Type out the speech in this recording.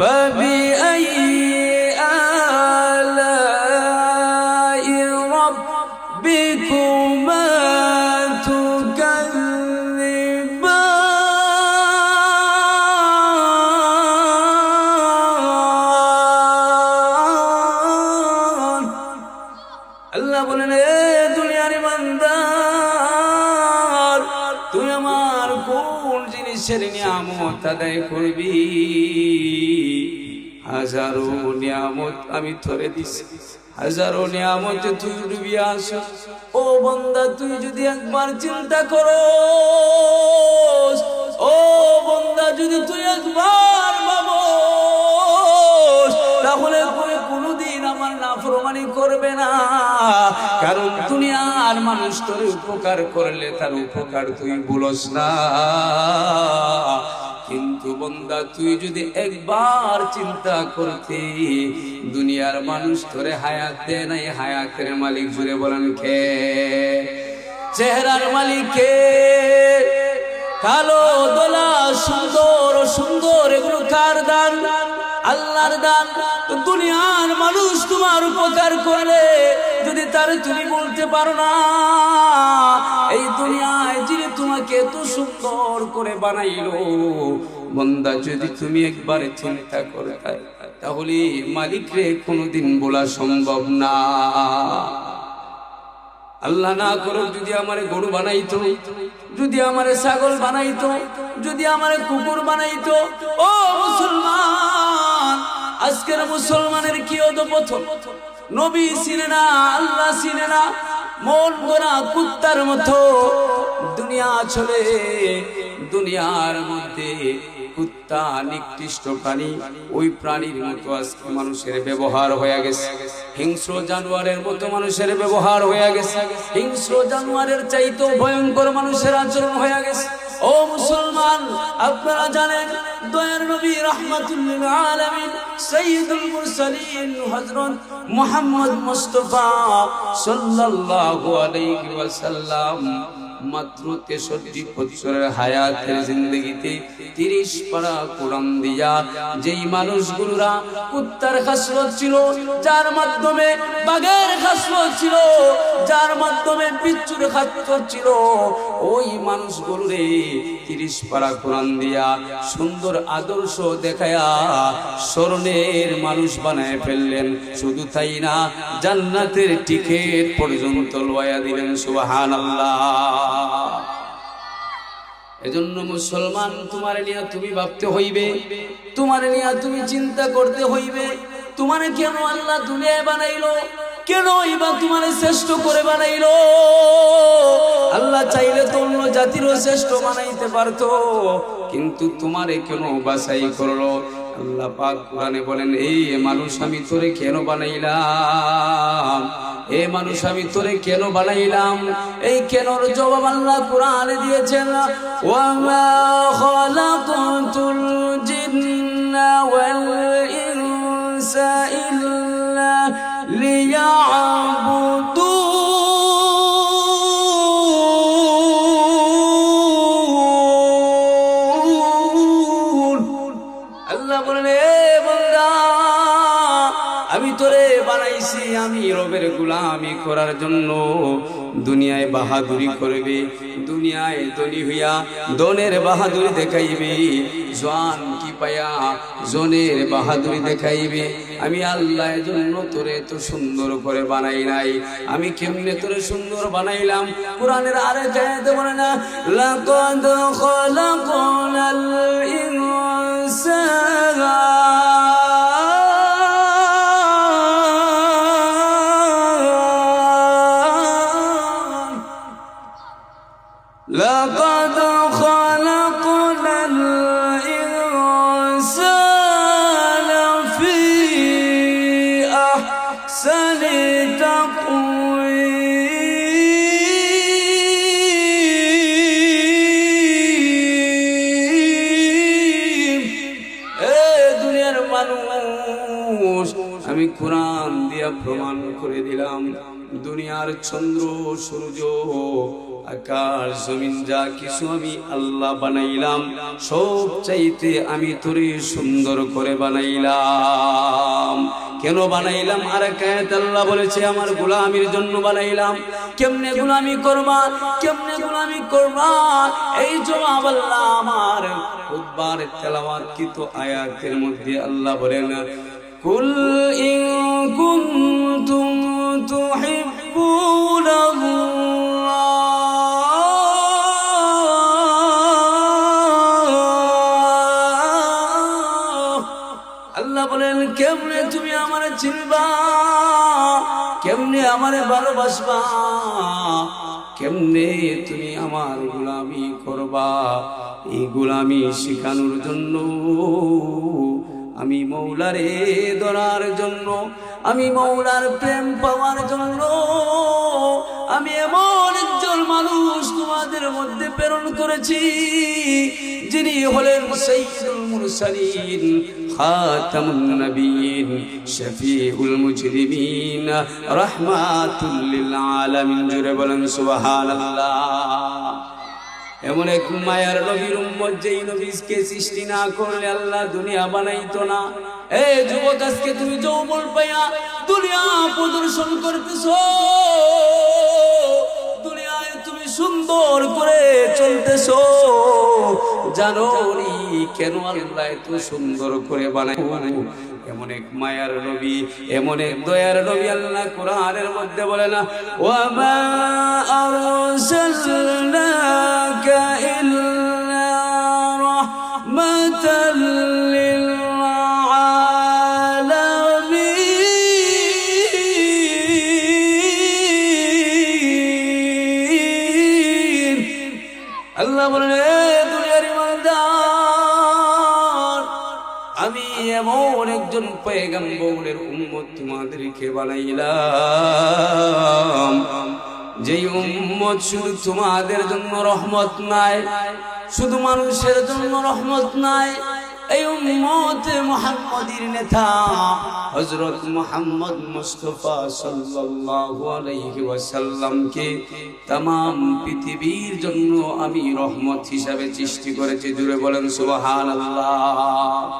পাবি কোন নিয়ামত আদায় করবি। হাজারো নিয়ামত আমি ধরে দিছি। হাজারো নিয়ামত তুই ডুবি আস। ও বন্দা, তুই যদি একবার চিন্তা করো ও বন্দা, যদি তুই একবার ভাবো তাহলে তুই কোনোদিন আমার না নাফরমানি করবে না। কারণ দুনিয়ার মানুষ তোর উপকার করলে তার উপকার তুই বলস না। তুই যদি একবার চিন্তা করতে, দুনিয়ার মানুষ তোরে হায়াত দে নাই, হায়াতের মালিক জুড়ে বলেন খে চেহারার মালিক কালো, দোলা, সুন্দর সুন্দর, এগুলো কার দান? আল্লাহর দান। দুনিয়ার মানুষ তোমার উপকার করলে যদি তার তুমি বলতে পারো না, এই দুনিয়ায় তোমাকে এত সুন্দর করে বানাইলো। বন্দা, যদি তুমি একবার চিন্তা করে তাহলে মালিকরে কোনোদিন বলা সম্ভব না। আল্লাহ না করুক যদি আমারে গরু বানাইতো, যদি আমারে ছাগল বানাইতো, যদি আমারে কুকুর বানাইতো, ও মুসলমান, আজকের মুসলমানের কি অধপথন নবী চিনে না, আল্লাহ চিনে না, মন গোনা কুত্তার মতো। দুনিয়া চলে, দুনিয়ার মধ্যে কুত্তা, নিকৃষ্ট প্রাণী, ওই প্রাণীর মতো আজকে মানুষের ব্যবহার হয়ে গেছে। হিংস্র জানোয়ারের মতো মানুষের ব্যবহার হয়ে গেছে। হিংস্র জানোয়ারের চাইতো ভয়ঙ্কর মানুষের আচরণ হয়ে গেছে। ও মুসলমান, আপনারা জানেন, দয়ার নবী রাহমাতুল্লিল আলামিন সাইয়্যিদুল মুরসালিন হযরত মুহাম্মদ মুস্তাফা সাল্লাল্লাহু আলাইহি ওয়াসাল্লাম মাত্র তেষট্টি বছরের হায়াতের জিন্দগিতে তিরিশ পারা কোরআন দিয়া যেই মানুষগুলোরা কুত্তার খাসলত ছিল, যার মাধ্যমে বাঘের খাসলত ছিল, যার মাধ্যমে বিচ্ছুর খাসলত ছিল, ওই মানুষগুলোরে তিরিশ পারা কোরআন দিয়া সুন্দর আদর্শ দেখায়া স্মরণের মানুষ বানায় ফেললেন। শুধু তাই না, জান্নাতের টিকিট পর্যন্ত লয়া দিলেন সুবাহান আল্লাহ এজন্য মুসলমান, তোমার নিয়ে তুমি ভাবতে হইবে, তোমার নিয়ে তুমি চিন্তা করতে হইবে, তোমার কেন আল্লাহ দুনিয়ায় বানাইলো? কেন ইবা তোমার শ্রেষ্ঠ করে বানাইলো? আল্লাহ চাইলে তো অন্য জাতিরও শ্রেষ্ঠ বানাইতে পারতো, কিন্তু তোমারে কেন বাছাই করল? আল্লাহ পাক কোরআনে বলেন, এই মানুষ আমি তোরে কেন বানাইলাম? এ মানুষ, আমি তোরে কেন বানাইলাম? এই কেনর জবাব আল্লাহ কোরআনে দিয়েছেন, ওয়ামা খালাকাতুল জিন্না ওয়াল ইনসা ইল্লা লিয়াবুদুন আল্লাহ বলেন এ বান্দা তোরে বানাইছি আমি রবের গুলামি করার জন্য। দুনিয়ায় বাহাদুরি করবে, দুনিয়ায় দনি হইয়া দনের বাহাদুরি দেখাইবে, জোয়ান কি পায়া জনের বাহাদুরি দেখাইবে। আমি আল্লাহ জন্য তোরে তো সুন্দর করে বানাই নাই। আমি কেমনে তোরে সুন্দর বানাইলাম? কোরআনের আরে জায়গাতে বলে না আমি কোরআন দিয়া প্রমাণ করে দিলাম। দুনিয়ার চন্দ্র, সূর্য, আকাশ, জমিন যা কিছু আমি আল্লাহ বানাইলাম, সব চাইতে আমি তোরে সুন্দর করে বানাইলাম। কেন বানাইলাম? আর কায়াত আল্লাহ বলেছে, আমার গোলামির জন্য বানাইলাম। কেমনে গোলামি করবা? কেমনে গোলামি করবা? এই জবাব আল্লাহ আমার। খুতবার তেলাওয়াত কিত আয়াতের মধ্যে আল্লাহ বলেন কুল ইন কুনতুম তুহিব্বুন আল্লাহ বলেন, কেমনে তুমি আমার চিনবা? কেমনে আমারে ভালোবাসবা? কেমনে তুমি আমার গোলামি করবা? এই গোলামি শেখানোর জন্য আমি মৌলারে ধরার জন্য, আমি মৌলার প্রেম পাওয়ার জন্য, আমি এমন একজন মানুষ তোমাদের মধ্যে প্রেরণ করেছি, যিনি হলেন সাইয়্যিদুল মুরসালিন, খাতামুন নবীন, শফিউল মুজরিমিন, রাহমাতুল লিল আলামিন। জুড়ে বলেন সুবহানাল্লাহ। এমন এক মায়ার নবীর উম্মত যেই নবীকে সৃষ্টি না করলে আল্লাহ দুনিয়া বানাইতো না। এ যুবক, আজকে তুমি যৌবন পাইয়া দুনিয়া প্রদর্শন করতেছো। দুনিয়ায় তুমি সুন্দর করে চলতেছো। জানো কেন আল্লাহ এত সুন্দর করে বানাই বানাই এমন এক মায়ার রবি এমন এক দয়ার রবি আল্লাহ কোরআনের মধ্যে বলে না ওয়ামা আরসালনাকা ইল্লা একজন পেগম্বরের উম্মত তোমাদেরকে বানাইলাম যেই উম্মত শুধু তোমাদের জন্য রহমত নাই শুধু মানুষের জন্য রহমত নাই এই উম্মত মুহাম্মাদির নেতা হযরত মুহাম্মদ মুস্তাফা সাল্লাল্লাহু আলাইহি ওয়াসাল্লামকে तमाम পৃথিবীর জন্য আমি রহমত হিসাবে সৃষ্টি করেছি জুড়ে বলেন সুবহানাল্লাহ